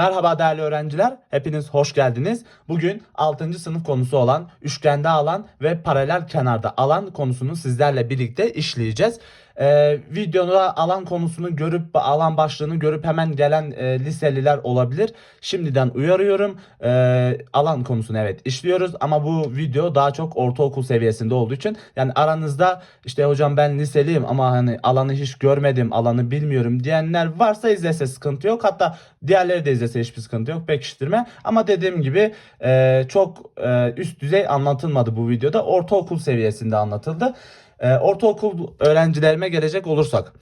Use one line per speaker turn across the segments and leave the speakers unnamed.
Merhaba değerli öğrenciler, hepiniz hoş geldiniz. Bugün 6. sınıf konusu olan üçgende alan ve paralel kenarda alan konusunu sizlerle birlikte işleyeceğiz. Ee, videoda alan konusunu görüp alan başlığını görüp hemen gelen e, liseliler olabilir. Şimdiden uyarıyorum. Ee, alan konusunu evet işliyoruz ama bu video daha çok ortaokul seviyesinde olduğu için yani aranızda işte hocam ben liseliyim ama hani alanı hiç görmedim, alanı bilmiyorum diyenler varsa izlese sıkıntı yok. Hatta diğerleri de izlese hiçbir sıkıntı yok. Pekiştirme. Ama dediğim gibi e, çok e, üst düzey anlatılmadı bu videoda. Ortaokul seviyesinde anlatıldı. E, ortaokul öğrencilerime gelecek olursak.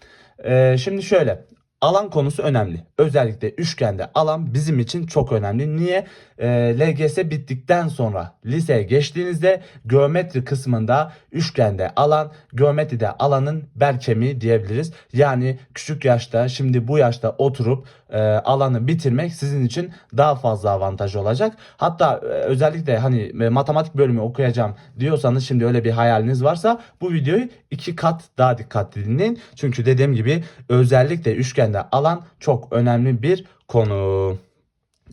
e, şimdi şöyle. Alan konusu önemli. Özellikle üçgende alan bizim için çok önemli. Niye? E, LGS bittikten sonra liseye geçtiğinizde geometri kısmında üçgende alan, geometride alanın bel kemiği diyebiliriz. Yani küçük yaşta, şimdi bu yaşta oturup e, alanı bitirmek sizin için daha fazla avantaj olacak. Hatta e, özellikle hani e, matematik bölümü okuyacağım diyorsanız şimdi öyle bir hayaliniz varsa bu videoyu iki kat daha dikkatli dinleyin. Çünkü dediğim gibi özellikle üçgende alan çok önemli bir konu.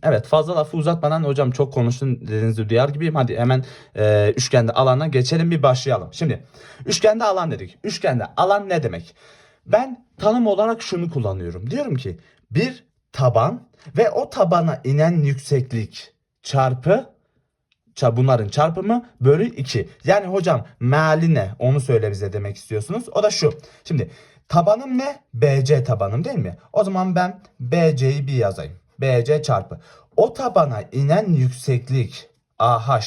Evet fazla lafı uzatmadan hocam çok konuştun dediğinizi duyar gibiyim. Hadi hemen e, üçgende alana geçelim bir başlayalım. Şimdi üçgende alan dedik. Üçgende alan ne demek? Ben tanım olarak şunu kullanıyorum. Diyorum ki bir taban ve o tabana inen yükseklik çarpı ça- bunların çarpımı bölü 2. Yani hocam meali ne? Onu söyle bize demek istiyorsunuz. O da şu. Şimdi tabanım ne? BC tabanım değil mi? O zaman ben BC'yi bir yazayım. BC çarpı. O tabana inen yükseklik AH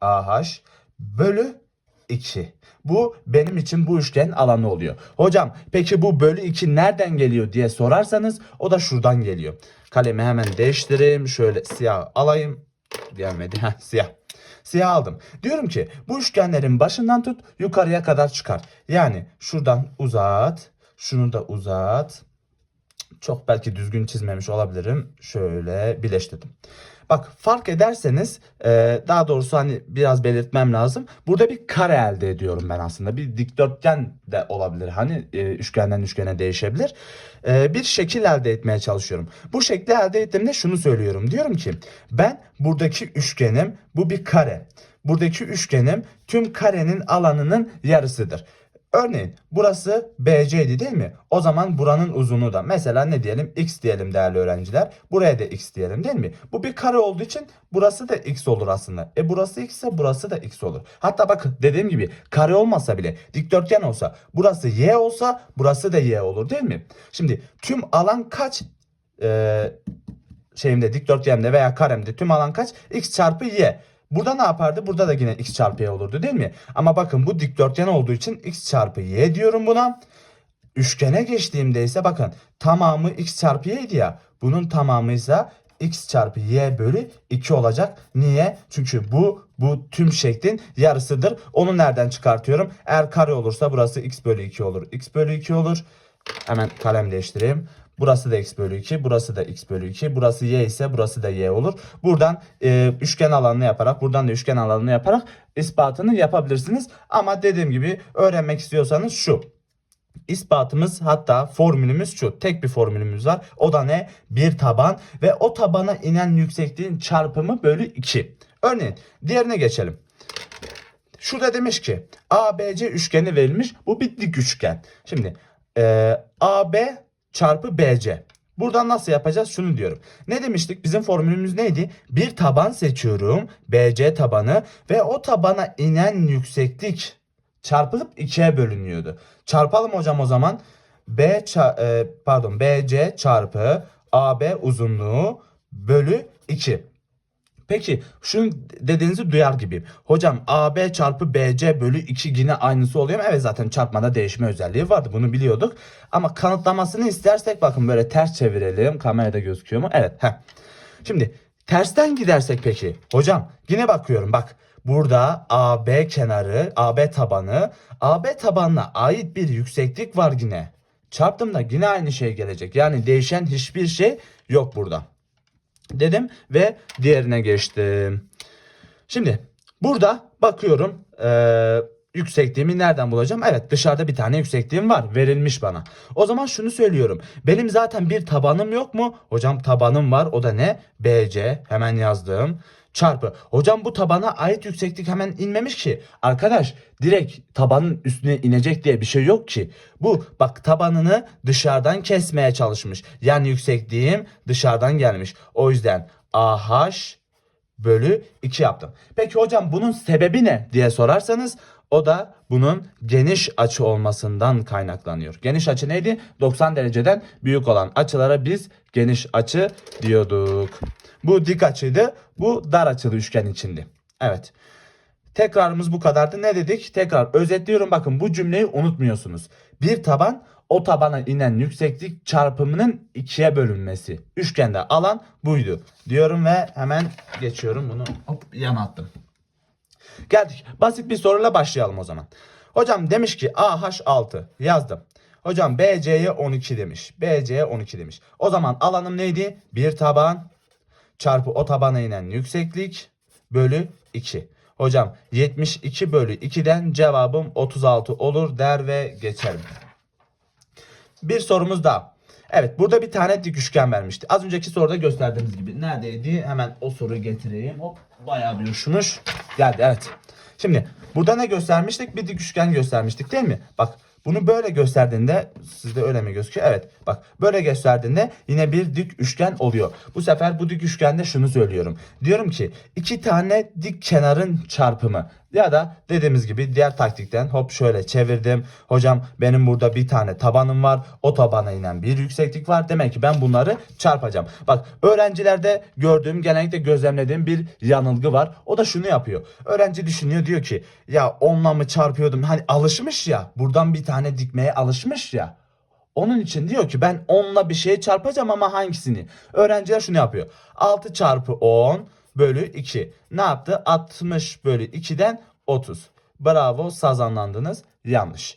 AH bölü 2. Bu benim için bu üçgen alanı oluyor. Hocam peki bu bölü 2 nereden geliyor diye sorarsanız o da şuradan geliyor. Kalemi hemen değiştireyim. Şöyle siyah alayım. Gelmedi. Heh, siyah. Siyah aldım. Diyorum ki bu üçgenlerin başından tut yukarıya kadar çıkar. Yani şuradan uzat. Şunu da uzat. Çok belki düzgün çizmemiş olabilirim. Şöyle birleştirdim. Bak fark ederseniz e, daha doğrusu hani biraz belirtmem lazım. Burada bir kare elde ediyorum ben aslında. Bir dikdörtgen de olabilir. Hani e, üçgenden üçgene değişebilir. E, bir şekil elde etmeye çalışıyorum. Bu şekli elde ettiğimde şunu söylüyorum. Diyorum ki ben buradaki üçgenim bu bir kare. Buradaki üçgenim tüm karenin alanının yarısıdır. Örneğin burası BC'di değil mi? O zaman buranın uzunluğu da mesela ne diyelim x diyelim değerli öğrenciler. Buraya da x diyelim değil mi? Bu bir kare olduğu için burası da x olur aslında. E burası x ise burası da x olur. Hatta bakın dediğim gibi kare olmasa bile dikdörtgen olsa burası y olsa burası da y olur değil mi? Şimdi tüm alan kaç? Ee, şeyimde dikdörtgenimde veya karemde tüm alan kaç? x çarpı y. Burada ne yapardı? Burada da yine x çarpı y olurdu değil mi? Ama bakın bu dikdörtgen olduğu için x çarpı y diyorum buna. Üçgene geçtiğimde ise bakın tamamı x çarpı y'ydi ya. Bunun tamamı ise x çarpı y bölü 2 olacak. Niye? Çünkü bu bu tüm şeklin yarısıdır. Onu nereden çıkartıyorum? Eğer kare olursa burası x bölü 2 olur. x bölü 2 olur. Hemen kalem değiştireyim. Burası da x bölü 2, burası da x bölü 2, burası y ise burası da y olur. Buradan e, üçgen alanını yaparak, buradan da üçgen alanını yaparak ispatını yapabilirsiniz. Ama dediğim gibi öğrenmek istiyorsanız şu. İspatımız hatta formülümüz şu. Tek bir formülümüz var. O da ne? Bir taban ve o tabana inen yüksekliğin çarpımı bölü 2. Örneğin diğerine geçelim. Şurada demiş ki ABC üçgeni verilmiş. Bu bir dik üçgen. Şimdi e, AB çarpı BC. Buradan nasıl yapacağız? Şunu diyorum. Ne demiştik? Bizim formülümüz neydi? Bir taban seçiyorum. BC tabanı ve o tabana inen yükseklik çarpılıp ikiye bölünüyordu. Çarpalım hocam o zaman. B e, pardon BC çarpı AB uzunluğu bölü 2. Peki şunu dediğinizi duyar gibiyim. Hocam AB çarpı BC bölü 2 yine aynısı oluyor mu? Evet zaten çarpmada değişme özelliği vardı. Bunu biliyorduk. Ama kanıtlamasını istersek bakın böyle ters çevirelim. Kamerada gözüküyor mu? Evet. Heh. Şimdi tersten gidersek peki. Hocam yine bakıyorum bak. Burada AB kenarı, AB tabanı, AB tabanına ait bir yükseklik var yine. Çarptığımda yine aynı şey gelecek. Yani değişen hiçbir şey yok burada dedim ve diğerine geçtim. Şimdi burada bakıyorum eee, yüksekliğimi nereden bulacağım? Evet dışarıda bir tane yüksekliğim var. Verilmiş bana. O zaman şunu söylüyorum. Benim zaten bir tabanım yok mu? Hocam tabanım var. O da ne? BC. Hemen yazdım. Çarpı. Hocam bu tabana ait yükseklik hemen inmemiş ki. Arkadaş direkt tabanın üstüne inecek diye bir şey yok ki. Bu bak tabanını dışarıdan kesmeye çalışmış. Yani yüksekliğim dışarıdan gelmiş. O yüzden AH bölü 2 yaptım. Peki hocam bunun sebebi ne diye sorarsanız o da bunun geniş açı olmasından kaynaklanıyor. Geniş açı neydi? 90 dereceden büyük olan açılara biz geniş açı diyorduk. Bu dik açıydı. Bu dar açılı üçgen içindi. Evet. Tekrarımız bu kadardı. Ne dedik? Tekrar özetliyorum. Bakın bu cümleyi unutmuyorsunuz. Bir taban o tabana inen yükseklik çarpımının ikiye bölünmesi. Üçgende alan buydu. Diyorum ve hemen geçiyorum bunu. Hop yana attım. Geldik. Basit bir soruyla başlayalım o zaman. Hocam demiş ki AH 6 yazdım. Hocam BC'ye 12 demiş. BC'ye 12 demiş. O zaman alanım neydi? Bir taban çarpı o tabana inen yükseklik bölü 2. Hocam 72 bölü 2'den cevabım 36 olur der ve geçerim. Bir sorumuz daha. Evet burada bir tane dik üçgen vermişti. Az önceki soruda gösterdiğimiz gibi. Neredeydi? Hemen o soruyu getireyim. Hop bayağı bir uçmuş. Geldi evet. Şimdi burada ne göstermiştik? Bir dik üçgen göstermiştik değil mi? Bak bunu böyle gösterdiğinde sizde öyle mi gözüküyor? Evet. Bak böyle gösterdiğinde yine bir dik üçgen oluyor. Bu sefer bu dik üçgende şunu söylüyorum. Diyorum ki iki tane dik kenarın çarpımı ya da dediğimiz gibi diğer taktikten hop şöyle çevirdim. Hocam benim burada bir tane tabanım var. O tabana inen bir yükseklik var. Demek ki ben bunları çarpacağım. Bak öğrencilerde gördüğüm genellikle gözlemlediğim bir yanılgı var. O da şunu yapıyor. Öğrenci düşünüyor diyor ki ya onunla mı çarpıyordum? Hani alışmış ya buradan bir tane dikmeye alışmış ya. Onun için diyor ki ben 10'la bir şeye çarpacağım ama hangisini? Öğrenciler şunu yapıyor. 6 çarpı 10 bölü 2. Ne yaptı? 60 bölü 2'den 30. Bravo sazanlandınız. Yanlış.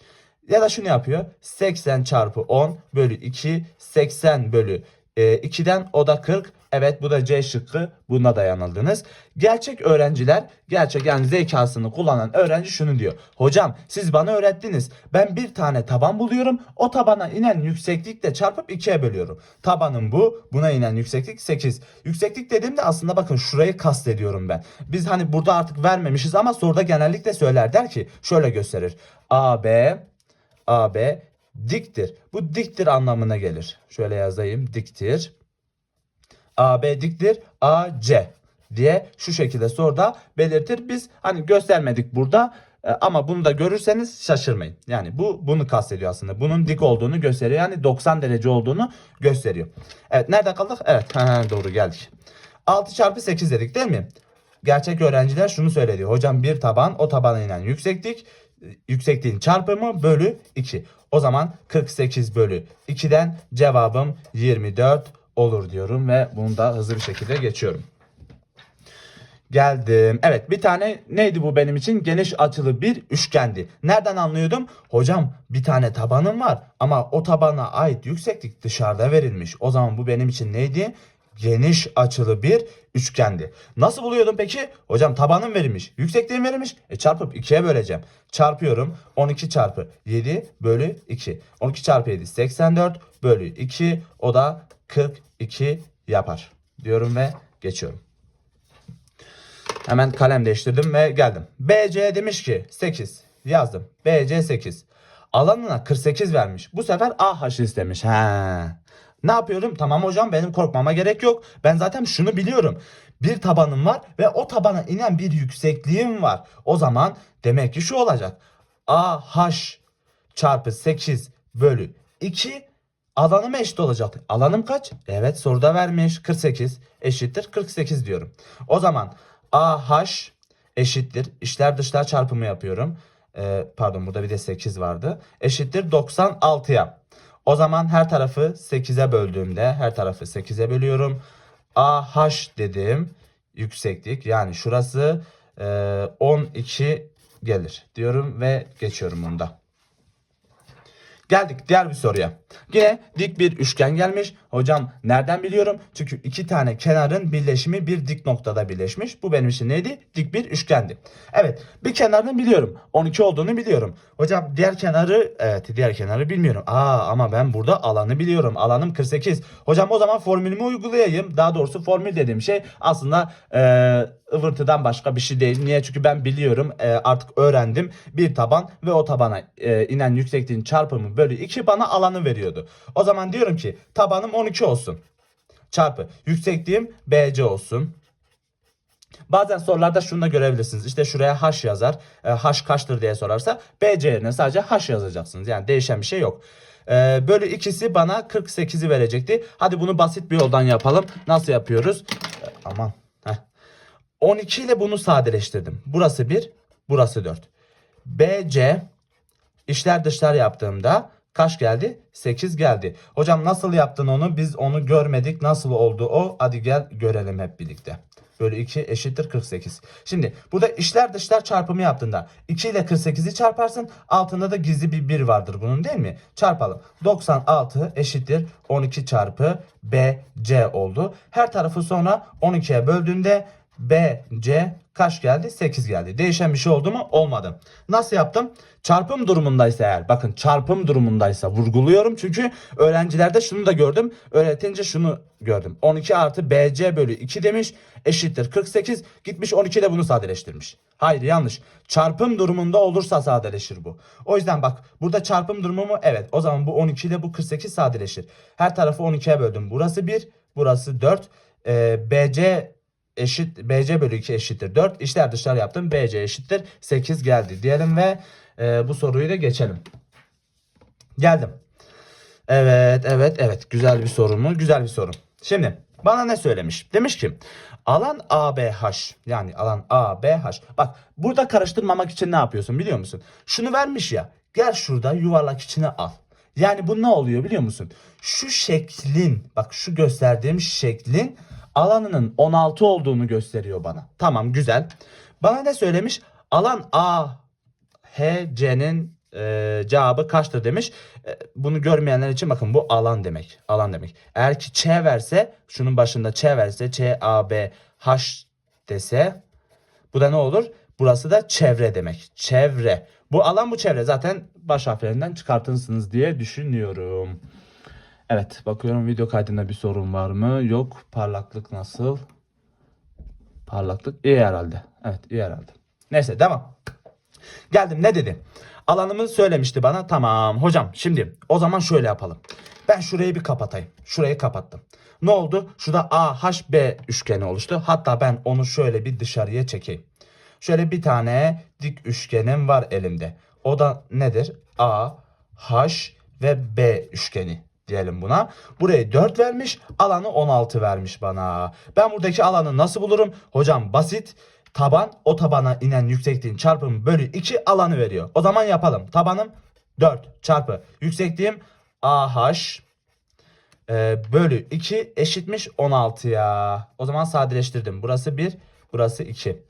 Ya da şunu yapıyor. 80 çarpı 10 bölü 2. 80 bölü e, 2'den o da 40. Evet bu da C şıkkı. Buna da yanıldınız. Gerçek öğrenciler, gerçek yani zekasını kullanan öğrenci şunu diyor. Hocam siz bana öğrettiniz. Ben bir tane taban buluyorum. O tabana inen yükseklikle çarpıp ikiye bölüyorum. Tabanım bu. Buna inen yükseklik 8. Yükseklik dediğimde aslında bakın şurayı kastediyorum ben. Biz hani burada artık vermemişiz ama soruda genellikle söyler. Der ki şöyle gösterir. AB AB diktir. Bu diktir anlamına gelir. Şöyle yazayım. Diktir. AB diktir. AC diye şu şekilde soruda belirtir. Biz hani göstermedik burada e, ama bunu da görürseniz şaşırmayın. Yani bu bunu kastediyor aslında. Bunun dik olduğunu gösteriyor. Yani 90 derece olduğunu gösteriyor. Evet nerede kaldık? Evet doğru geldik. 6 çarpı 8 dedik değil mi? Gerçek öğrenciler şunu söyledi. Hocam bir taban o tabana inen yükseklik yüksekliğin çarpımı bölü 2. O zaman 48 bölü 2'den cevabım 24 olur diyorum ve bunu da hızlı bir şekilde geçiyorum. Geldim. Evet bir tane neydi bu benim için? Geniş açılı bir üçgendi. Nereden anlıyordum? Hocam bir tane tabanım var ama o tabana ait yükseklik dışarıda verilmiş. O zaman bu benim için neydi? Geniş açılı bir üçgendi. Nasıl buluyordum peki? Hocam tabanım verilmiş. Yüksekliğim verilmiş. E çarpıp 2'ye böleceğim. Çarpıyorum. 12 çarpı 7 bölü 2. 12 çarpı 7 84 bölü 2. O da 42 yapar. Diyorum ve geçiyorum. Hemen kalem değiştirdim ve geldim. BC demiş ki 8 yazdım. BC 8. Alanına 48 vermiş. Bu sefer AH istemiş. He. Ne yapıyorum? Tamam hocam benim korkmama gerek yok. Ben zaten şunu biliyorum. Bir tabanım var ve o tabana inen bir yüksekliğim var. O zaman demek ki şu olacak. AH çarpı 8 bölü 2 alanım eşit olacak. Alanım kaç? Evet soruda vermiş 48 eşittir 48 diyorum. O zaman AH eşittir. İşler dışlar çarpımı yapıyorum. Ee, pardon burada bir de 8 vardı. Eşittir 96'ya. O zaman her tarafı 8'e böldüğümde her tarafı 8'e bölüyorum. AH dedim yükseklik yani şurası e, 12 gelir diyorum ve geçiyorum bunda. Geldik diğer bir soruya. Yine dik bir üçgen gelmiş. Hocam nereden biliyorum? Çünkü iki tane kenarın birleşimi bir dik noktada birleşmiş. Bu benim için neydi? Dik bir üçgendi. Evet bir kenarını biliyorum. 12 olduğunu biliyorum. Hocam diğer kenarı evet diğer kenarı bilmiyorum. Aa ama ben burada alanı biliyorum. Alanım 48. Hocam o zaman formülümü uygulayayım. Daha doğrusu formül dediğim şey aslında eee ıvırtıdan başka bir şey değil. Niye? Çünkü ben biliyorum e, artık öğrendim. Bir taban ve o tabana e, inen yüksekliğin çarpımı bölü 2 bana alanı veriyordu. O zaman diyorum ki tabanım 12 olsun. Çarpı yüksekliğim BC olsun. Bazen sorularda şunu da görebilirsiniz. İşte şuraya h yazar. E, h kaçtır diye sorarsa BC yerine sadece h yazacaksınız. Yani değişen bir şey yok. E, bölü ikisi bana 48'i verecekti. Hadi bunu basit bir yoldan yapalım. Nasıl yapıyoruz? E, aman. Heh. 12 ile bunu sadeleştirdim. Burası 1, burası 4. BC işler dışlar yaptığımda kaç geldi? 8 geldi. Hocam nasıl yaptın onu? Biz onu görmedik. Nasıl oldu o? Hadi gel görelim hep birlikte. Bölü 2 eşittir 48. Şimdi burada işler dışlar çarpımı yaptığında 2 ile 48'i çarparsın. Altında da gizli bir 1 vardır bunun değil mi? Çarpalım. 96 eşittir 12 çarpı BC oldu. Her tarafı sonra 12'ye böldüğünde BC kaç geldi? 8 geldi. Değişen bir şey oldu mu? Olmadı. Nasıl yaptım? Çarpım durumundaysa eğer bakın çarpım durumundaysa vurguluyorum çünkü öğrencilerde şunu da gördüm. Öğretince şunu gördüm. 12 artı BC bölü 2 demiş eşittir 48 gitmiş 12 ile bunu sadeleştirmiş. Hayır yanlış. Çarpım durumunda olursa sadeleşir bu. O yüzden bak burada çarpım durumu mu? Evet o zaman bu 12 ile bu 48 sadeleşir. Her tarafı 12'ye böldüm. Burası 1 burası 4. Ee, BC eşit BC bölü 2 eşittir 4. İşler dışlar yaptım. BC eşittir 8 geldi diyelim ve e, bu soruyu da geçelim. Geldim. Evet, evet, evet. Güzel bir soru mu? Güzel bir soru. Şimdi bana ne söylemiş? Demiş ki alan ABH yani alan ABH. Bak burada karıştırmamak için ne yapıyorsun biliyor musun? Şunu vermiş ya. Gel şurada yuvarlak içine al. Yani bu ne oluyor biliyor musun? Şu şeklin bak şu gösterdiğim şeklin alanının 16 olduğunu gösteriyor bana. Tamam güzel. Bana ne söylemiş? Alan A HC'nin e, cevabı kaçtır demiş. E, bunu görmeyenler için bakın bu alan demek. Alan demek. Eğer ki Ç verse şunun başında Ç verse Ç A B H dese bu da ne olur? Burası da çevre demek. Çevre. Bu alan bu çevre. Zaten baş harflerinden çıkartırsınız diye düşünüyorum. Evet bakıyorum video kaydında bir sorun var mı? Yok. Parlaklık nasıl? Parlaklık iyi herhalde. Evet iyi herhalde. Neyse devam. Geldim ne dedi? Alanımı söylemişti bana. Tamam hocam şimdi o zaman şöyle yapalım. Ben şurayı bir kapatayım. Şurayı kapattım. Ne oldu? Şurada AHB üçgeni oluştu. Hatta ben onu şöyle bir dışarıya çekeyim. Şöyle bir tane dik üçgenim var elimde. O da nedir? A, H ve B üçgeni diyelim buna. Buraya 4 vermiş, alanı 16 vermiş bana. Ben buradaki alanı nasıl bulurum? Hocam basit. Taban o tabana inen yüksekliğin çarpımı bölü 2 alanı veriyor. O zaman yapalım. Tabanım 4 çarpı yüksekliğim AH e, bölü 2 eşitmiş 16 ya. O zaman sadeleştirdim. Burası 1, burası 2.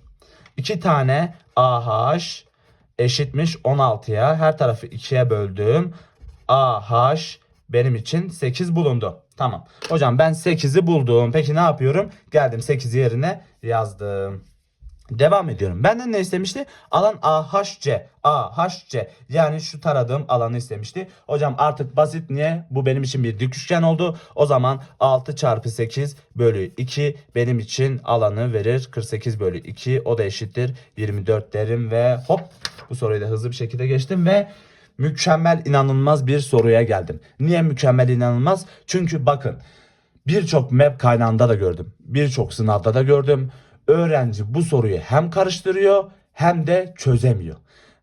2 tane AH eşitmiş 16'ya. Her tarafı 2'ye böldüm. AH benim için 8 bulundu. Tamam. Hocam ben 8'i buldum. Peki ne yapıyorum? Geldim 8'i yerine yazdım. Devam ediyorum. Benden ne istemişti? Alan AHC. AHC. Yani şu taradığım alanı istemişti. Hocam artık basit niye? Bu benim için bir dik üçgen oldu. O zaman 6 çarpı 8 bölü 2 benim için alanı verir. 48 bölü 2 o da eşittir. 24 derim ve hop bu soruyu da hızlı bir şekilde geçtim ve mükemmel inanılmaz bir soruya geldim. Niye mükemmel inanılmaz? Çünkü bakın birçok map kaynağında da gördüm. Birçok sınavda da gördüm. Öğrenci bu soruyu hem karıştırıyor hem de çözemiyor.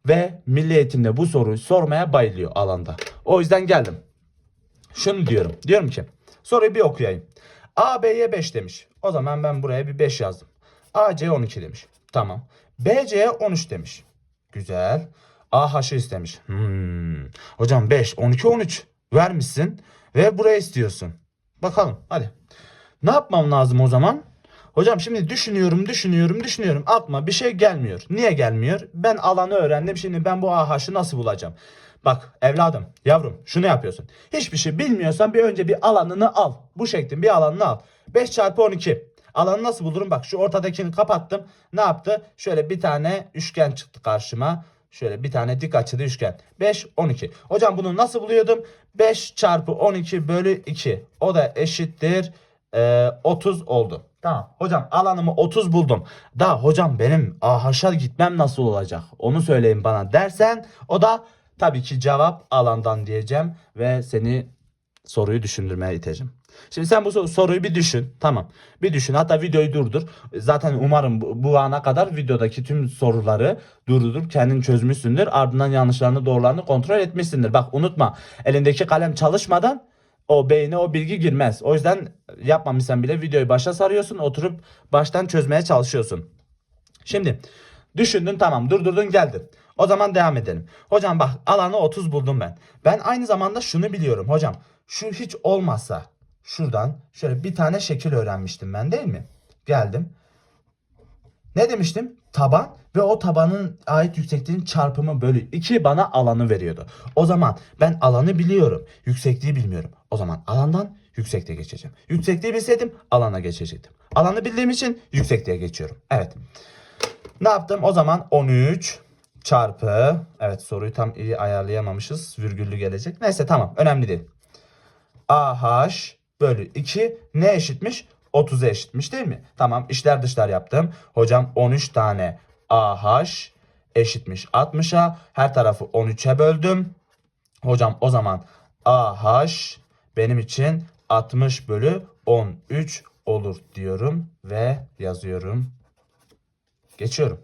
Ve milli eğitimde bu soruyu sormaya bayılıyor alanda. O yüzden geldim. Şunu diyorum. Diyorum ki soruyu bir okuyayım. AB'ye 5 demiş. O zaman ben buraya bir 5 yazdım. AC 12 demiş. Tamam. BC'ye 13 demiş. Güzel. AH'ı istemiş. Hmm. Hocam 5, 12, 13 vermişsin ve buraya istiyorsun. Bakalım hadi. Ne yapmam lazım o zaman? Hocam şimdi düşünüyorum, düşünüyorum, düşünüyorum. Aklıma bir şey gelmiyor. Niye gelmiyor? Ben alanı öğrendim. Şimdi ben bu AH'ı nasıl bulacağım? Bak evladım, yavrum şunu yapıyorsun. Hiçbir şey bilmiyorsan bir önce bir alanını al. Bu şeklin bir alanını al. 5 çarpı 12. Alanı nasıl bulurum? Bak şu ortadakini kapattım. Ne yaptı? Şöyle bir tane üçgen çıktı karşıma. Şöyle bir tane dik açılı üçgen. 5, 12. Hocam bunu nasıl buluyordum? 5 çarpı 12 bölü 2. O da eşittir e, 30 oldu. Tamam. Hocam alanımı 30 buldum. Da hocam benim AH'a gitmem nasıl olacak? Onu söyleyin bana dersen o da tabii ki cevap alandan diyeceğim ve seni soruyu düşündürmeye iteceğim. Şimdi sen bu sor- soruyu bir düşün. Tamam. Bir düşün. Hatta videoyu durdur. Zaten umarım bu, bu ana kadar videodaki tüm soruları durdurup kendin çözmüşsündür. Ardından yanlışlarını doğrularını kontrol etmişsindir. Bak unutma. Elindeki kalem çalışmadan o beyne o bilgi girmez. O yüzden yapmamışsan bile videoyu başa sarıyorsun. Oturup baştan çözmeye çalışıyorsun. Şimdi düşündün tamam durdurdun geldin. O zaman devam edelim. Hocam bak alanı 30 buldum ben. Ben aynı zamanda şunu biliyorum hocam. Şu hiç olmazsa şuradan şöyle bir tane şekil öğrenmiştim ben değil mi? Geldim. Ne demiştim? Taban ve o tabanın ait yüksekliğin çarpımı bölü 2 bana alanı veriyordu. O zaman ben alanı biliyorum. Yüksekliği bilmiyorum. O zaman alandan yüksekliğe geçeceğim. Yüksekliği bilseydim alana geçecektim. Alanı bildiğim için yüksekliğe geçiyorum. Evet. Ne yaptım? O zaman 13 çarpı evet soruyu tam iyi ayarlayamamışız. Virgüllü gelecek. Neyse tamam önemli değil. AH bölü 2 ne eşitmiş? 30'a eşitmiş değil mi? Tamam işler dışlar yaptım. Hocam 13 tane AH eşitmiş 60'a. Her tarafı 13'e böldüm. Hocam o zaman AH benim için 60 bölü 13 olur diyorum ve yazıyorum. Geçiyorum.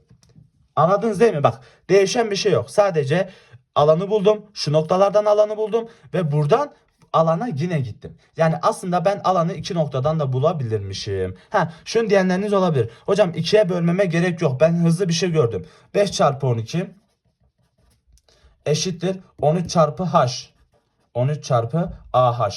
Anladınız değil mi? Bak değişen bir şey yok. Sadece alanı buldum. Şu noktalardan alanı buldum. Ve buradan alana yine gittim. Yani aslında ben alanı iki noktadan da bulabilirmişim. Ha, şunu diyenleriniz olabilir. Hocam ikiye bölmeme gerek yok. Ben hızlı bir şey gördüm. 5 çarpı 12 eşittir 13 çarpı h. 13 çarpı ah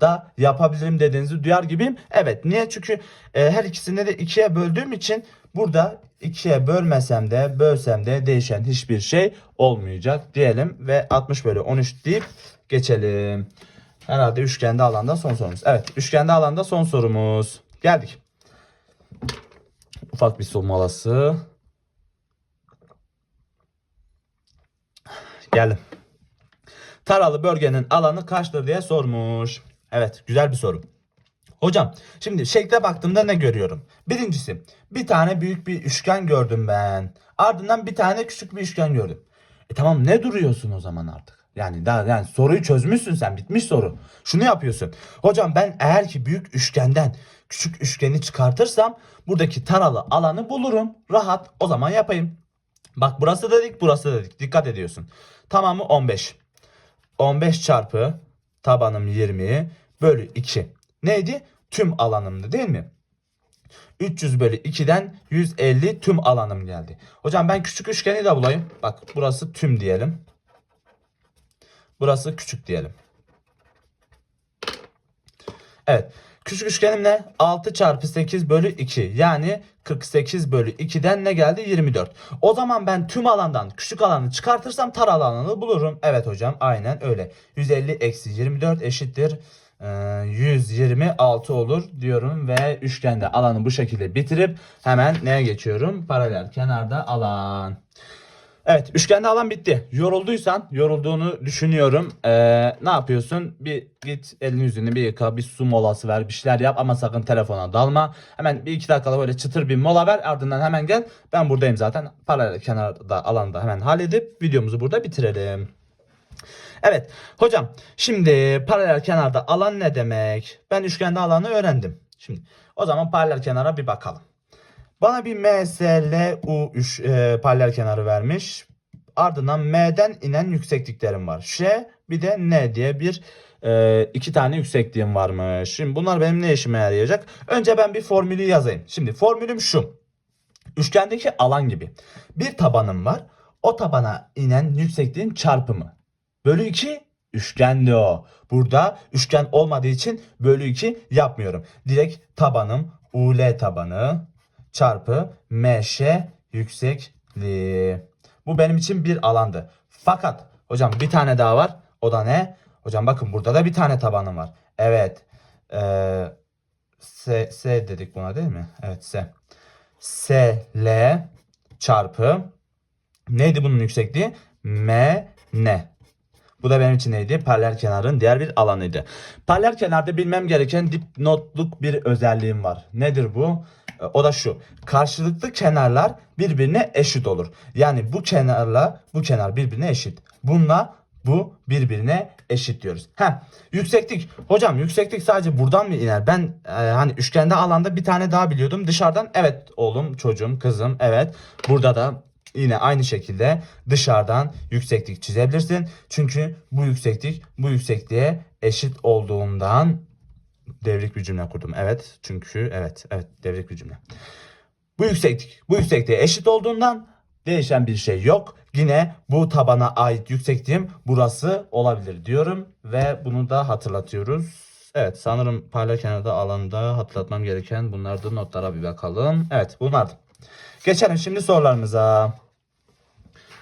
da yapabilirim dediğinizi duyar gibiyim. Evet niye? Çünkü e, her ikisini de ikiye böldüğüm için burada ikiye bölmesem de bölsem de değişen hiçbir şey olmayacak diyelim ve 60 bölü 13 deyip geçelim. Herhalde üçgende alanda son sorumuz. Evet üçgende alanda son sorumuz. Geldik. Ufak bir su molası. Geldim. Taralı bölgenin alanı kaçtır diye sormuş. Evet güzel bir soru. Hocam şimdi şekle baktığımda ne görüyorum? Birincisi bir tane büyük bir üçgen gördüm ben. Ardından bir tane küçük bir üçgen gördüm. E tamam ne duruyorsun o zaman artık? Yani daha yani soruyu çözmüşsün sen bitmiş soru. Şunu yapıyorsun. Hocam ben eğer ki büyük üçgenden küçük üçgeni çıkartırsam buradaki taralı alanı bulurum. Rahat o zaman yapayım. Bak burası dedik burası dedik. Dikkat ediyorsun. Tamamı 15. 15 çarpı tabanım 20 bölü 2. Neydi? Tüm alanımdı değil mi? 300 bölü 2'den 150 tüm alanım geldi. Hocam ben küçük üçgeni de bulayım. Bak burası tüm diyelim. Burası küçük diyelim. Evet. Küçük üçgenim ne? 6 çarpı 8 bölü 2. Yani 48 bölü 2'den ne geldi? 24. O zaman ben tüm alandan küçük alanı çıkartırsam tar alanını bulurum. Evet hocam aynen öyle. 150 eksi 24 eşittir. e, 126 olur diyorum ve üçgende alanı bu şekilde bitirip hemen neye geçiyorum? Paralel kenarda alan. Evet üçgende alan bitti. Yorulduysan yorulduğunu düşünüyorum. Ee, ne yapıyorsun? Bir git elini yüzünü bir yıka bir su molası ver bir şeyler yap ama sakın telefona dalma. Hemen bir iki dakikada böyle çıtır bir mola ver ardından hemen gel. Ben buradayım zaten. Paralel kenarda alanda hemen halledip videomuzu burada bitirelim. Evet hocam şimdi paralel kenarda alan ne demek? Ben üçgende alanı öğrendim. Şimdi o zaman paralel kenara bir bakalım. Bana bir MSLU e, paralel kenarı vermiş. Ardından M'den inen yüksekliklerim var. Ş bir de N diye bir e, iki tane yüksekliğim varmış. Şimdi bunlar benim ne işime yarayacak? Önce ben bir formülü yazayım. Şimdi formülüm şu. Üçgendeki alan gibi. Bir tabanım var. O tabana inen yüksekliğin çarpımı. Bölü 2 üçgendi o. Burada üçgen olmadığı için bölü 2 yapmıyorum. Direkt tabanım UL tabanı çarpı MŞ yüksekliği. Bu benim için bir alandı. Fakat Hocam bir tane daha var. O da ne? Hocam bakın burada da bir tane tabanım var. Evet. Ee, S, S dedik buna değil mi? Evet S. S, L çarpı neydi bunun yüksekliği? M, N. Bu da benim için neydi? Paralel kenarın diğer bir alanıydı. Paralel kenarda bilmem gereken dipnotluk bir özelliğim var. Nedir bu? E, O da şu. Karşılıklı kenarlar birbirine eşit olur. Yani bu kenarla bu kenar birbirine eşit. Bununla bu birbirine eşit diyoruz. Heh, yükseklik. Hocam yükseklik sadece buradan mı iner? Ben e, hani üçgende alanda bir tane daha biliyordum. Dışarıdan evet oğlum, çocuğum, kızım evet. Burada da yine aynı şekilde dışarıdan yükseklik çizebilirsin. Çünkü bu yükseklik bu yüksekliğe eşit olduğundan devrik bir cümle kurdum. Evet çünkü evet evet devrik bir cümle. Bu yükseklik bu yüksekliğe eşit olduğundan değişen bir şey yok. Yine bu tabana ait yüksekliğim burası olabilir diyorum ve bunu da hatırlatıyoruz. Evet sanırım paralel kenarda alanda hatırlatmam gereken bunlardı notlara bir bakalım. Evet bunlardı. Geçelim şimdi sorularımıza.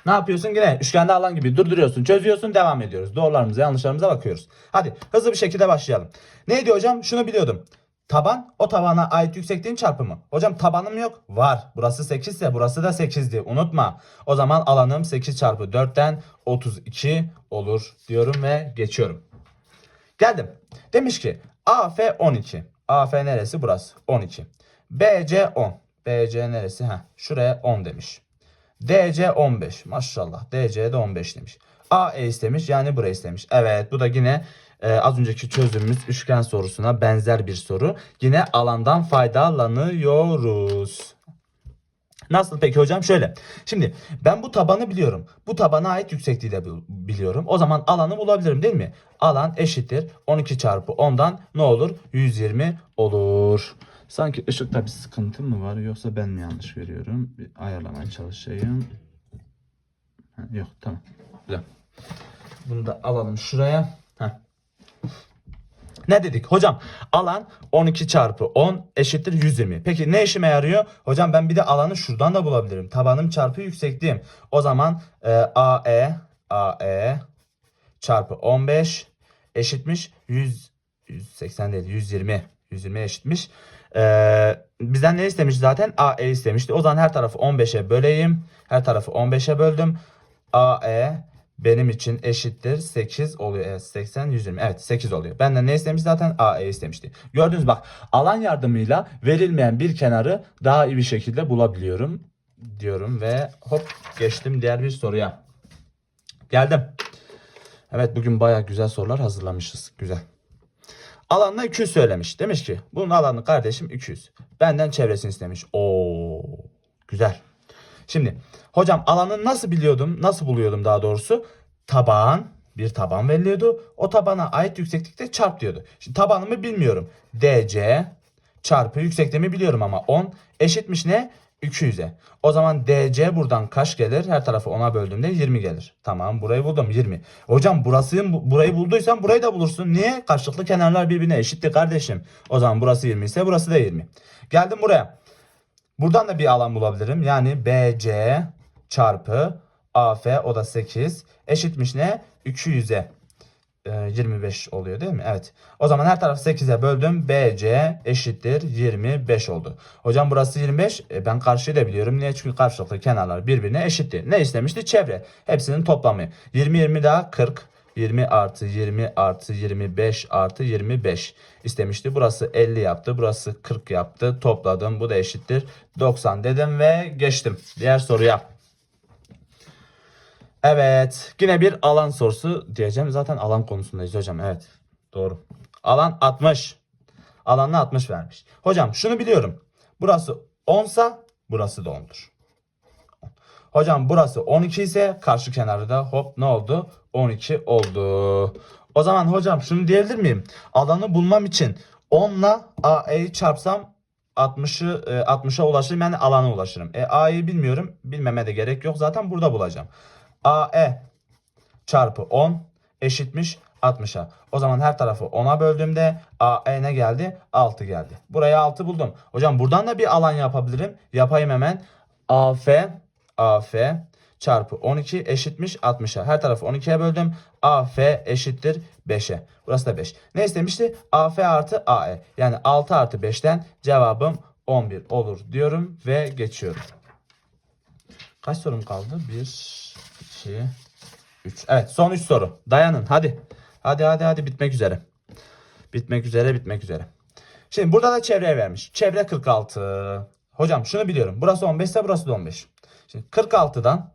Ne yapıyorsun yine? Üçgende alan gibi durduruyorsun, çözüyorsun, devam ediyoruz. Doğrularımıza, yanlışlarımıza bakıyoruz. Hadi hızlı bir şekilde başlayalım. Neydi hocam? Şunu biliyordum. Taban o tabana ait yüksekliğin çarpımı. Hocam tabanım yok. Var. Burası 8 ise burası da 8'di. Unutma. O zaman alanım 8 çarpı 4'ten 32 olur diyorum ve geçiyorum. Geldim. Demiş ki AF 12. AF neresi? Burası. 12. BC 10. BC neresi? Heh, şuraya 10 demiş. DC 15. Maşallah. DC de 15 demiş. AE istemiş yani burayı istemiş. Evet bu da yine e, az önceki çözümümüz üçgen sorusuna benzer bir soru. Yine alandan faydalanıyoruz. Nasıl peki hocam? Şöyle. Şimdi ben bu tabanı biliyorum. Bu tabana ait yüksekliği de bil- biliyorum. O zaman alanı bulabilirim değil mi? Alan eşittir. 12 çarpı 10'dan ne olur? 120 olur. Sanki ışıkta bir sıkıntı mı var yoksa ben mi yanlış görüyorum? Bir ayarlamaya çalışayım. Ha, yok tamam. Güzel. Bunu da alalım şuraya. Heh. Ne dedik? Hocam alan 12 çarpı 10 eşittir 120. Peki ne işime yarıyor? Hocam ben bir de alanı şuradan da bulabilirim. Tabanım çarpı yüksekliğim. O zaman e, AE AE çarpı 15 eşitmiş 100 180 değil 120 120 eşitmiş. Ee, bizden ne istemiş zaten? AE istemişti. O zaman her tarafı 15'e böleyim. Her tarafı 15'e böldüm. AE benim için eşittir 8 oluyor. Evet 80 120. Evet 8 oluyor. Benden ne istemiş zaten? AE istemişti. Gördünüz bak alan yardımıyla verilmeyen bir kenarı daha iyi bir şekilde bulabiliyorum diyorum ve hop geçtim diğer bir soruya. Geldim. Evet bugün baya güzel sorular hazırlamışız. Güzel. Alanına 200 söylemiş. Demiş ki bunun alanı kardeşim 200. Benden çevresini istemiş. Oo güzel. Şimdi hocam alanı nasıl biliyordum? Nasıl buluyordum daha doğrusu? Taban bir taban veriliyordu. O tabana ait yükseklikte çarp diyordu. Şimdi tabanımı bilmiyorum. DC çarpı yüksekliğimi biliyorum ama 10 eşitmiş ne? 200'e. O zaman DC buradan kaç gelir? Her tarafı 10'a böldüğümde 20 gelir. Tamam burayı buldum 20. Hocam burası burayı bulduysan burayı da bulursun. Niye? Karşılıklı kenarlar birbirine eşitti kardeşim. O zaman burası 20 ise burası da 20. Geldim buraya. Buradan da bir alan bulabilirim. Yani BC çarpı AF o da 8 eşitmiş ne? 200'e. Ee, 25 oluyor değil mi? Evet. O zaman her tarafı 8'e böldüm. BC eşittir 25 oldu. Hocam burası 25. E, ben karşıyı da biliyorum. Niye? Çünkü karşılıklı kenarlar birbirine eşitti. Ne istemişti? Çevre. Hepsinin toplamı. 20 20 daha 40. 20 artı 20 artı 25 artı 25 istemişti. Burası 50 yaptı. Burası 40 yaptı. Topladım. Bu da eşittir. 90 dedim ve geçtim. Diğer soruya. Evet. Yine bir alan sorusu diyeceğim. Zaten alan konusundayız hocam. Evet. Doğru. Alan 60. Alanına 60 vermiş. Hocam şunu biliyorum. Burası 10 sa burası da 10'dur. Hocam burası 12 ise karşı kenarı da hop ne oldu? 12 oldu. O zaman hocam şunu diyebilir miyim? Alanı bulmam için 10 ile AE'yi çarpsam 60'ı e, 60'a ulaşırım yani alana ulaşırım. E A'yı bilmiyorum. Bilmeme de gerek yok. Zaten burada bulacağım. AE çarpı 10 eşitmiş 60'a. O zaman her tarafı 10'a böldüğümde AE ne geldi? 6 geldi. Buraya 6 buldum. Hocam buradan da bir alan yapabilirim. Yapayım hemen. AF AF çarpı 12 eşitmiş 60'a. Her tarafı 12'ye böldüm. AF eşittir 5'e. Burası da 5. Ne istemişti? AF artı AE. Yani 6 artı 5'ten cevabım 11 olur diyorum ve geçiyorum. Kaç sorum kaldı? 1, 2, 3. Evet son 3 soru. Dayanın hadi. Hadi hadi hadi bitmek üzere. Bitmek üzere bitmek üzere. Şimdi burada da çevreye vermiş. Çevre 46. Hocam şunu biliyorum. Burası 15 ise burası da 15. Şimdi 46'dan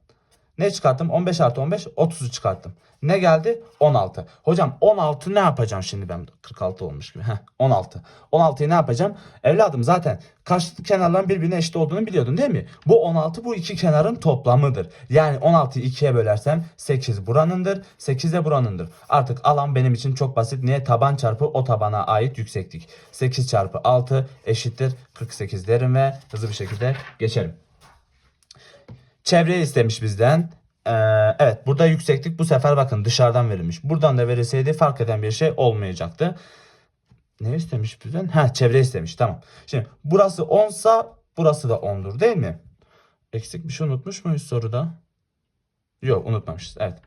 ne çıkarttım? 15 artı 15 30'u çıkarttım. Ne geldi? 16. Hocam 16 ne yapacağım şimdi ben? 46 olmuş gibi. Heh, 16. 16'yı ne yapacağım? Evladım zaten karşılıklı kenarların birbirine eşit olduğunu biliyordun değil mi? Bu 16 bu iki kenarın toplamıdır. Yani 16'yı 2'ye bölersem 8 buranındır. 8 de buranındır. Artık alan benim için çok basit. Niye? Taban çarpı o tabana ait yükseklik. 8 çarpı 6 eşittir 48 derim ve hızlı bir şekilde geçelim. Çevreyi istemiş bizden. Ee, evet burada yükseklik bu sefer bakın dışarıdan verilmiş. Buradan da verilseydi fark eden bir şey olmayacaktı. Ne istemiş bizden? Ha çevre istemiş tamam. Şimdi burası 10 sa burası da 10'dur değil mi? Eksik bir şey unutmuş muyuz soruda? Yok unutmamışız evet.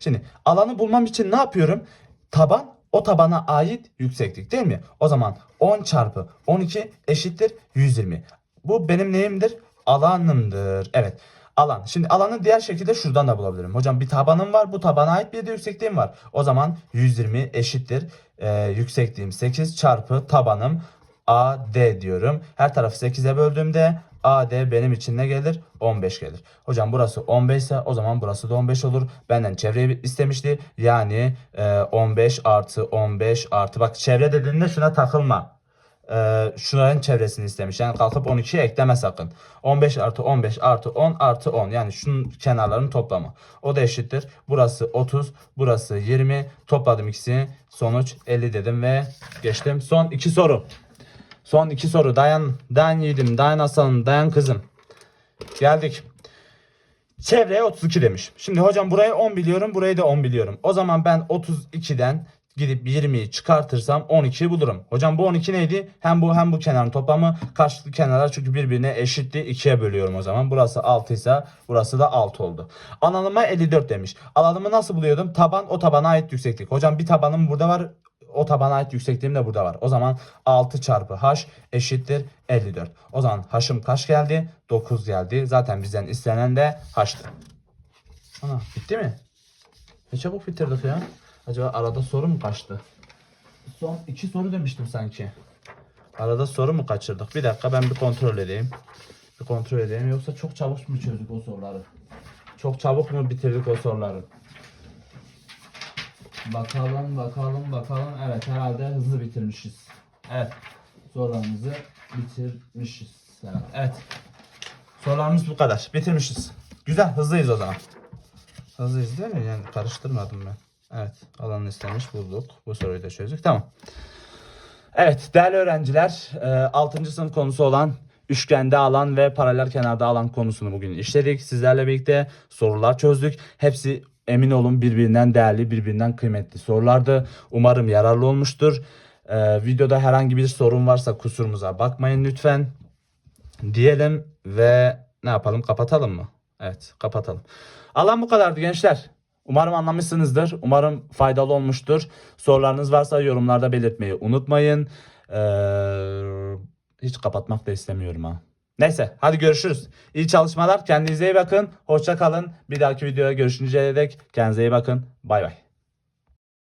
Şimdi alanı bulmam için ne yapıyorum? Taban o tabana ait yükseklik değil mi? O zaman 10 çarpı 12 eşittir 120. Bu benim neyimdir? Alanımdır. Evet. Alan. Şimdi alanı diğer şekilde şuradan da bulabilirim. Hocam bir tabanım var. Bu tabana ait bir de yüksekliğim var. O zaman 120 eşittir. Ee, yüksekliğim 8 çarpı tabanım AD diyorum. Her tarafı 8'e böldüğümde AD benim için ne gelir? 15 gelir. Hocam burası 15 ise o zaman burası da 15 olur. Benden çevreyi istemişti. Yani e, 15 artı 15 artı bak çevre dediğinde şuna takılma e, şunların çevresini istemiş. Yani kalkıp 12'ye ekleme sakın. 15 artı 15 artı 10 artı 10. Yani şunun kenarlarının toplamı. O da eşittir. Burası 30. Burası 20. Topladım ikisini. Sonuç 50 dedim ve geçtim. Son iki soru. Son iki soru. Dayan, dayan yiğidim, dayan aslanım, dayan kızım. Geldik. Çevreye 32 demiş. Şimdi hocam burayı 10 biliyorum, burayı da 10 biliyorum. O zaman ben 32'den gidip 20'yi çıkartırsam 12'yi bulurum. Hocam bu 12 neydi? Hem bu hem bu kenarın toplamı karşılıklı kenarlar çünkü birbirine eşitti. 2'ye bölüyorum o zaman. Burası 6 ise burası da 6 oldu. Alanıma 54 demiş. Alanımı nasıl buluyordum? Taban o tabana ait yükseklik. Hocam bir tabanım burada var. O tabana ait yüksekliğim de burada var. O zaman 6 çarpı h eşittir 54. O zaman h'ım kaç geldi? 9 geldi. Zaten bizden istenen de h'tı. Ana bitti mi? Ne çabuk bitirdik ya. Acaba arada soru mu kaçtı? Son iki soru demiştim sanki. Arada soru mu kaçırdık? Bir dakika ben bir kontrol edeyim. Bir kontrol edeyim. Yoksa çok çabuk mu çözdük o soruları? Çok çabuk mu bitirdik o soruları? Bakalım bakalım bakalım. Evet herhalde hızlı bitirmişiz. Evet. Sorularımızı bitirmişiz. Evet. Sorularımız bu kadar. Bitirmişiz. Güzel hızlıyız o zaman. Hızlıyız değil mi? Yani karıştırmadım ben. Evet alanı istemiş bulduk. Bu soruyu da çözdük. Tamam. Evet değerli öğrenciler 6. sınıf konusu olan üçgende alan ve paralel kenarda alan konusunu bugün işledik. Sizlerle birlikte sorular çözdük. Hepsi emin olun birbirinden değerli, birbirinden kıymetli sorulardı. Umarım yararlı olmuştur. Ee, videoda herhangi bir sorun varsa kusurumuza bakmayın lütfen. Diyelim ve ne yapalım kapatalım mı? Evet kapatalım. Alan bu kadardı gençler. Umarım anlamışsınızdır. Umarım faydalı olmuştur. Sorularınız varsa yorumlarda belirtmeyi unutmayın. Ee, hiç kapatmak da istemiyorum ha. Neyse hadi görüşürüz. İyi çalışmalar. Kendinize iyi bakın. Hoşça kalın. Bir dahaki videoya görüşünceye dek kendinize iyi bakın. Bay bay.